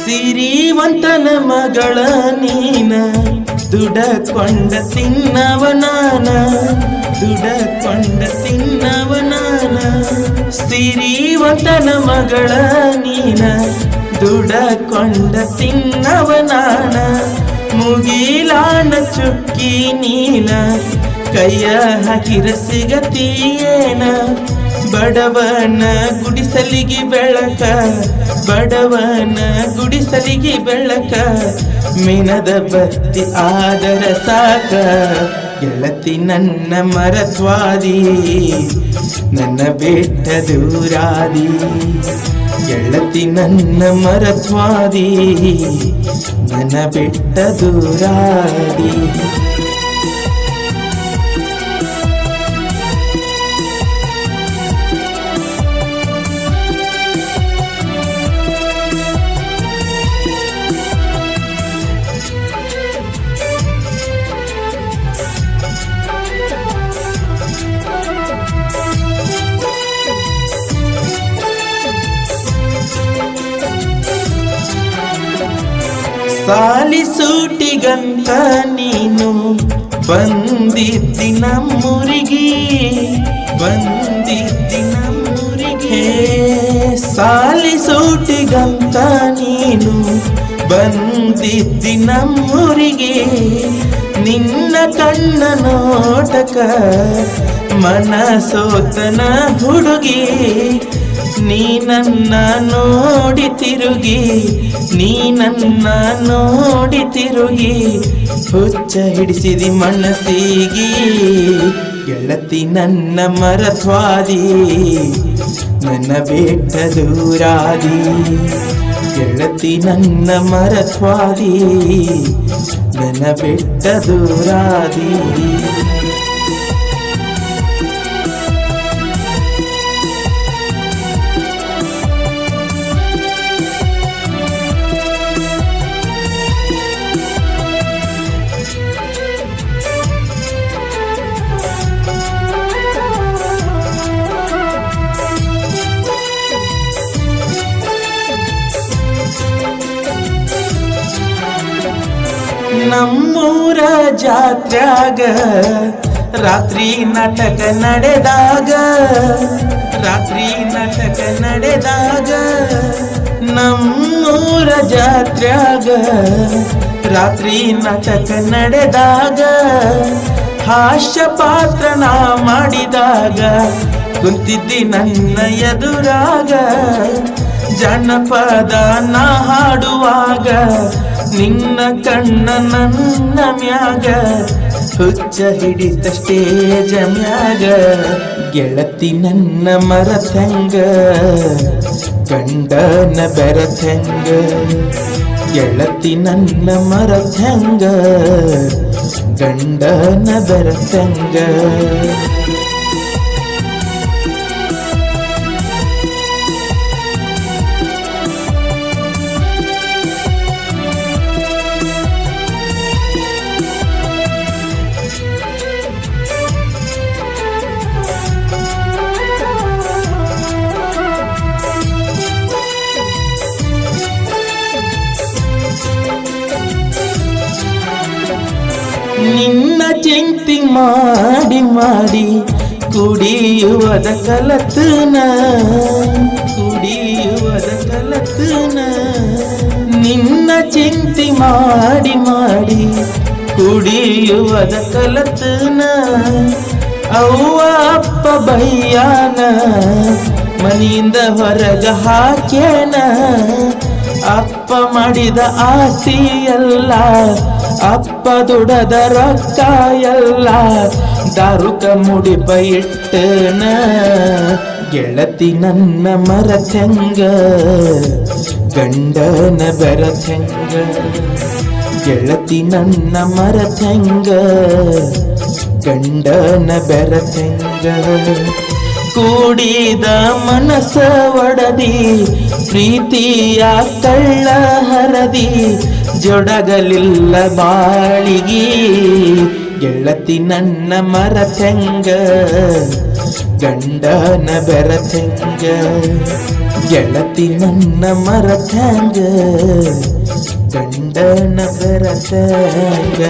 ಸಿರಿವಂತನ ಮಗಳ ನೀನ ದುಡಕೊಂಡ ತಿನ್ನವನಾನ ದುಡಕೊಂಡ ತಿನ್ನವನಾನ ಸಿರಿವಂತನ ಮಗಳ ನೀನ, ದುಡಕೊಂಡ ತಿನ್ನವನಾನ ಮುಗಿಲಾನ ಚುಕ್ಕಿ ನೀನ, ಕೈಯ ಹಾಕಿರ ಸಿಗತೀಯೇನ. ಬಡವನ ಗುಡಿಸಲಿಗೆ ಬೆಳಕ, ಬಡವನ ಗುಡಿಸಲಿಗೆ ಬೆಳಕ ಮಿನದ ಬತ್ತಿ ಆದರ ಸಾಕ. ಗೆಳತಿ ನನ್ನ ಮರತ್ವಾದಿ ನನ್ನ ಬೆಟ್ಟ ದೂರಾದಿ. ಗೆಳತಿ ನನ್ನ ಮರತ್ವಾದಿ ನನ್ನ ಬೆಟ್ಟ ದೂರಾದಿ. ಸಾಲಿ ಸೂಟಿಗಂತ ನೀನು ಬಂದಿದ್ದಿ ನಮ್ಮೂರಿಗೆ ಬಂದಿದ್ದಿ ನಮ್ಮೂರಿಗೆ. ಸಾಲಿ ಸೂಟಿಗಂತ ನೀನು ಬಂದಿದ್ದಿ ನಮ್ಮೂರಿಗೆ, ನಿನ್ನ ಕಣ್ಣ ನೋಟಕ ಮನಸೋತನ ಹುಡುಗಿ. ನೀ ನನ್ನ ನೋಡಿ ತಿರುಗಿ, ನೀ ನನ್ನ ನೋಡಿ ತಿರುಗಿ, ಹುಚ್ಚ ಹಿಡಿಸಿದಿ ಮನಸ್ಸಿಗಿ, ಗೆಳತಿ ನನ್ನ ಮರಸ್ವಾದಿ ನನ್ನ ಬೆಟ್ಟ ದೂರಾದಿ, ಗೆಳತಿ ನನ್ನ ಮರಸ್ವಾದಿ ನನ್ನ ಬೆಟ್ಟ ದೂರಾದಿ. ನಮ್ಮೂರ ಜಾತ್ರ್ಯಾಗ ರಾತ್ರಿ ನಾಟಕ ನಡೆದಾಗ, ರಾತ್ರಿ ನಾಟಕ ನಡೆದಾಗ ನಮ್ಮೂರ ಜಾತ್ರ್ಯಾಗ ರಾತ್ರಿ ನಾಟಕ ನಡೆದಾಗ ಹಾಸ್ಯ ಪಾತ್ರ ನಾ ಮಾಡಿದಾಗ ಕುಂತಿದ್ದಿ ನನ್ನ ಎದುರಾಗ ಜನಪದ ನಾ ಹಾಡುವಾಗ ನಿನ್ನ ಕಣ್ಣ ನನ್ನ ಮ್ಯಾಗ, ಹುಚ್ಚ ಹಿಡಿತ ಸ್ಟೇಜ ಮ್ಯಾಗ ಗೆಳತಿ ನನ್ನ ಮರತಂಗ, ಗಂಡನ ಬೆರತಂಗ. ಗೆಳತಿ ನನ್ನ ಮರತಂಗ, ಗಂಡನ ಬೆರತಂಗ. ನಿನ್ನ ಚಿಂತಿ ಮಾಡಿ ಮಾಡಿ ಕುಡಿಯುವದ ಕಲತನ ಕುಡಿಯುವದ ಕಲತನ. ನಿನ್ನ ಚಿಂತಿ ಮಾಡಿ ಮಾಡಿ ಕುಡಿಯುವದ ಕಲತನ. ಅವ್ವ ಅಪ್ಪ ಬಯ್ಯಾನ ಮನೆಯಿಂದ ಹೊರಗ ಹಾಕ್ಯಾನ. ಅಪ್ಪ ಮಾಡಿದ ಆಸ್ತಿ ಎಲ್ಲ ಅಪ್ಪ ದುಡದ ರೊಕ್ಕ ಎಲ್ಲ ದಾರುಕ ಮುಡಿಪ ಇಟ್ಟನ, ಗೆಳತಿ ನನ್ನ ಮರತೆಂಗ, ಗಂಡನ ಬೆರತೆಂಗ, ಗೆಳತಿ ನನ್ನ ಮರತೆಂಗ, ಗಂಡನ ಬೆರತೆಂಗ. ಕೂಡಿದ ಮನಸ ಒಡದಿ, ಪ್ರೀತಿಯ ಕಳ್ಳ ಹರದಿ ಜೊಡಗಲಿಲ್ಲ ಬಾಳಿಗಿ ಗೆಳತಿ ನನ್ನ ಮರತೆಂಗ ಗಂಡನ ಬೆರತೆಂಗ ಗೆಳತಿ ನನ್ನ ಮರತೆಂಗ ಗಂಡನ ಬೆರತೆಂಗ